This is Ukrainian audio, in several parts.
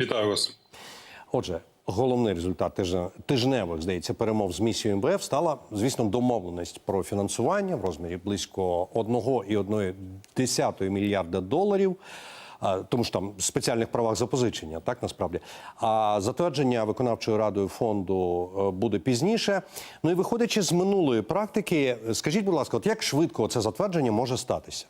Вітаю вас. Отже, головний результат тижневих, здається, перемов з місією МВФ стала, звісно, домовленість про фінансування в розмірі близько 1,1 мільярда доларів. Тому що там в спеціальних правах запозичення, так насправді. А затвердження виконавчою радою фонду е, буде пізніше. Ну і виходячи з минулої практики, скажіть, будь ласка, от як швидко це затвердження може статися?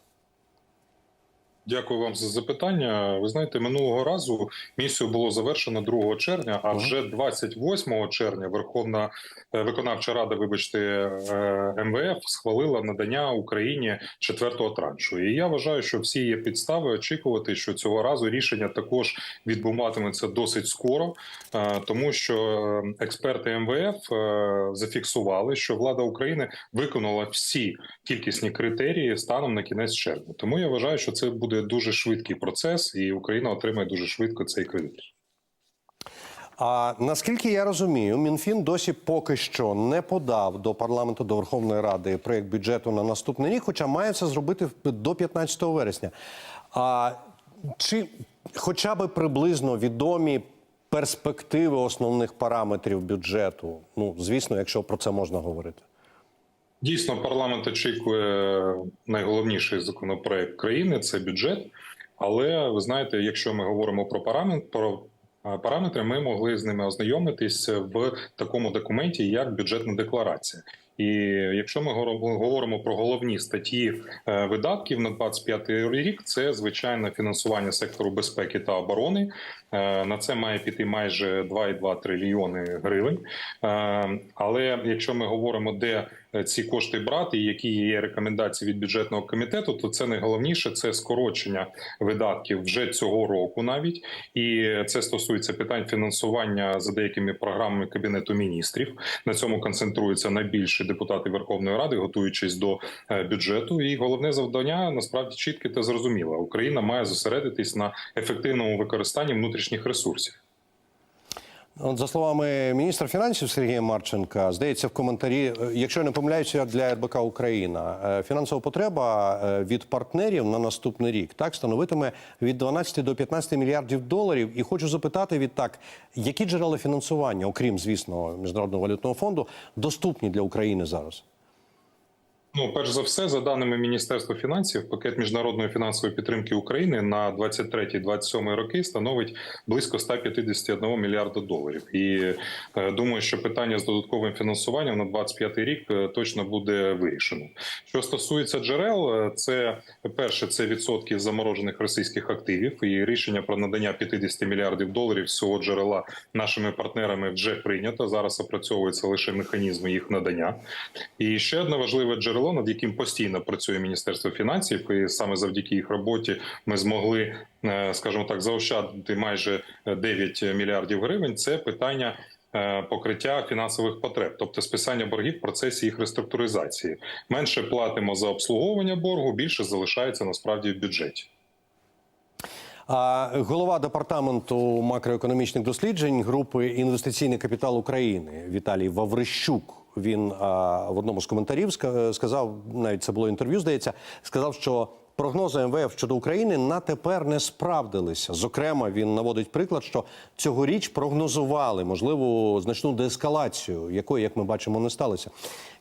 Дякую вам за запитання. Ви знаєте, минулого разу місію було завершено 2 червня, а вже 28 червня Верховна е, виконавча рада, вибачте, е, МВФ схвалила надання Україні четвертого траншу. І я вважаю, що всі є підстави очікувати, що цього разу рішення також відбуватиметься досить скоро, е, тому що експерти МВФ зафіксували, що влада України виконала всі кількісні критерії станом на кінець червня. Тому я вважаю, що це буде дуже швидкий процес, і Україна отримає дуже швидко цей кредит. А наскільки я розумію, Мінфін досі поки що не подав до парламенту до Верховної Ради проєкт бюджету на наступний рік, хоча має це зробити до 15 вересня. А чи хоча б приблизно відомі перспективи основних параметрів бюджету? Ну, звісно, якщо про це можна говорити. Дійсно, парламент очікує найголовніший законопроект країни це бюджет. Але ви знаєте, якщо ми говоримо про парламент, про е, параметри, ми могли з ними ознайомитись в такому документі, як бюджетна декларація. І якщо ми говоримо про головні статті е, видатків на 25 рік, це звичайно фінансування сектору безпеки та оборони. Е, На це має піти майже 2,2 трильйони гривень. Е, Але якщо ми говоримо, де ці кошти брати, і які є рекомендації від бюджетного комітету, то це найголовніше це скорочення видатків вже цього року, навіть і це стосується питань фінансування за деякими програмами кабінету міністрів. На цьому концентруються найбільше депутати Верховної Ради, готуючись до е, бюджету. І головне завдання насправді чітке та зрозуміле. Україна має зосередитись на ефективному використанні внутрішніх ресурсів. За словами міністра фінансів Сергія Марченка, здається, в коментарі, е, якщо я не помиляюся, для РБК Україна е, фінансова потреба е, від партнерів на наступний рік так становитиме від 12 до 15 мільярдів доларів. І хочу запитати відтак, які джерела фінансування, окрім звісно, міжнародного валютного фонду, доступні для України зараз? Ну, перш за все, за даними Міністерства фінансів, пакет міжнародної фінансової підтримки України на 23-27 роки становить близько 151 мільярда доларів. І е, думаю, що питання з додатковим фінансуванням на 25 рік е, точно буде вирішено. Що стосується джерел, е, це перше, це відсотки заморожених російських активів, і рішення про надання 50 мільярдів доларів з цього джерела нашими партнерами вже прийнято. Зараз опрацьовуються лише механізми їх надання. І ще одне важливе джерело, над яким постійно працює Міністерство фінансів, і саме завдяки їх роботі ми змогли, е, скажімо так, заощадити майже 9 мільярдів гривень. Це питання. е, Покриття фінансових потреб, тобто списання боргів в процесі їх реструктуризації, менше платимо за обслуговування боргу, більше залишається насправді в бюджеті. А голова департаменту макроекономічних досліджень групи інвестиційний капітал України Віталій Ваврищук. Він в одному з коментарів ска- сказав, навіть це було інтерв'ю, здається, сказав, що прогнози МВФ щодо України на тепер не справдилися. Зокрема, він наводить приклад, що цьогоріч прогнозували можливу значну деескалацію, якої, як ми бачимо, не сталося.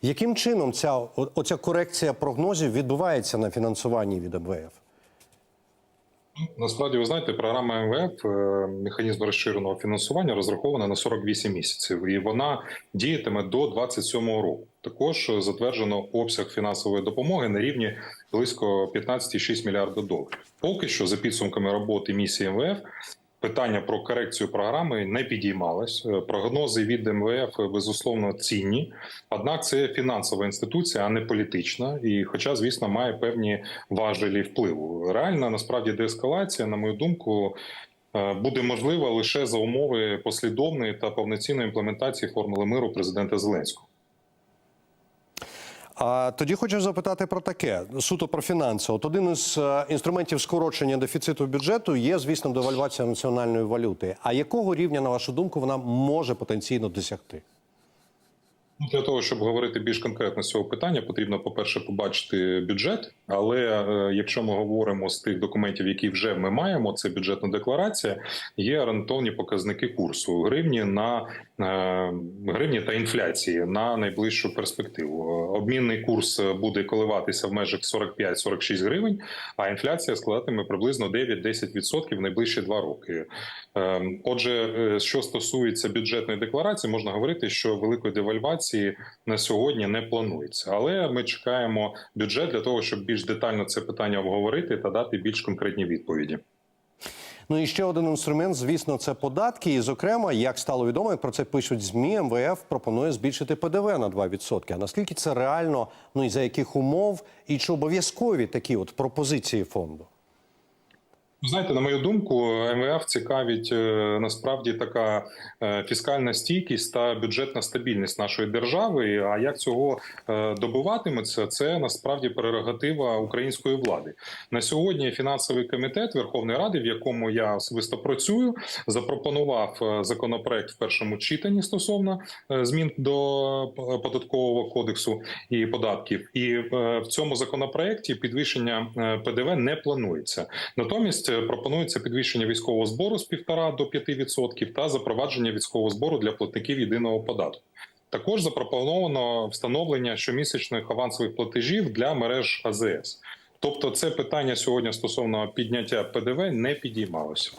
Яким чином ця оця корекція прогнозів відбувається на фінансуванні від МВФ? Насправді, ви знаєте, програма МВФ е, механізм розширеного фінансування розрахована на 48 місяців, і вона діятиме до 27 року. Також затверджено обсяг фінансової допомоги на рівні близько 15,6 мільярда доларів. Поки що, за підсумками роботи місії МВФ, питання про корекцію програми не підіймалось. Е, Прогнози від МВФ безусловно цінні. Однак це фінансова інституція, а не політична. І, хоча, звісно, має певні важелі впливу. Реальна насправді деескалація, на мою думку. е, Буде можлива лише за умови послідовної та повноцінної імплементації формули миру президента Зеленського. А тоді хочу запитати про таке суто про фінанси. От один із е, інструментів скорочення дефіциту бюджету є, звісно, девальвація національної валюти. А якого рівня, на вашу думку, вона може потенційно досягти? Ну, Для того, щоб говорити більш конкретно з цього питання, потрібно, по-перше, побачити бюджет. Але е, якщо ми говоримо з тих документів, які вже ми маємо, це бюджетна декларація, є орієнтовні показники курсу гривні на гривні та інфляції на найближчу перспективу. Обмінний курс буде коливатися в межах 45-46 гривень, а інфляція складатиме приблизно 9-10% в найближчі два роки. Е, Отже, е, що стосується бюджетної декларації, можна говорити, що великої девальвації на сьогодні не планується. Але ми чекаємо бюджет для того, щоб більш детально це питання обговорити та дати більш конкретні відповіді. Ну і ще один інструмент, звісно, це податки. І, зокрема, як стало відомо, як про це пишуть змі, МВФ пропонує збільшити ПДВ на 2%. А наскільки це реально? Ну і за яких умов, і чи обов'язкові такі от пропозиції фонду? Ну, Знаєте, на мою думку, МВФ цікавить е, насправді така е, фіскальна стійкість та бюджетна стабільність нашої держави. А як цього е, добуватиметься, це насправді прерогатива української влади. На сьогодні фінансовий комітет Верховної Ради, в якому я особисто працюю, запропонував законопроект в першому читанні стосовно змін до податкового кодексу і податків. І в цьому законопроекті підвищення ПДВ не планується. Натомість пропонується підвищення військового збору з 1,5 до 5% та запровадження військового збору для платників єдиного податку. Також запропоновано встановлення щомісячних авансових платежів для мереж АЗС. Тобто, це питання сьогодні стосовно підняття ПДВ не підіймалося.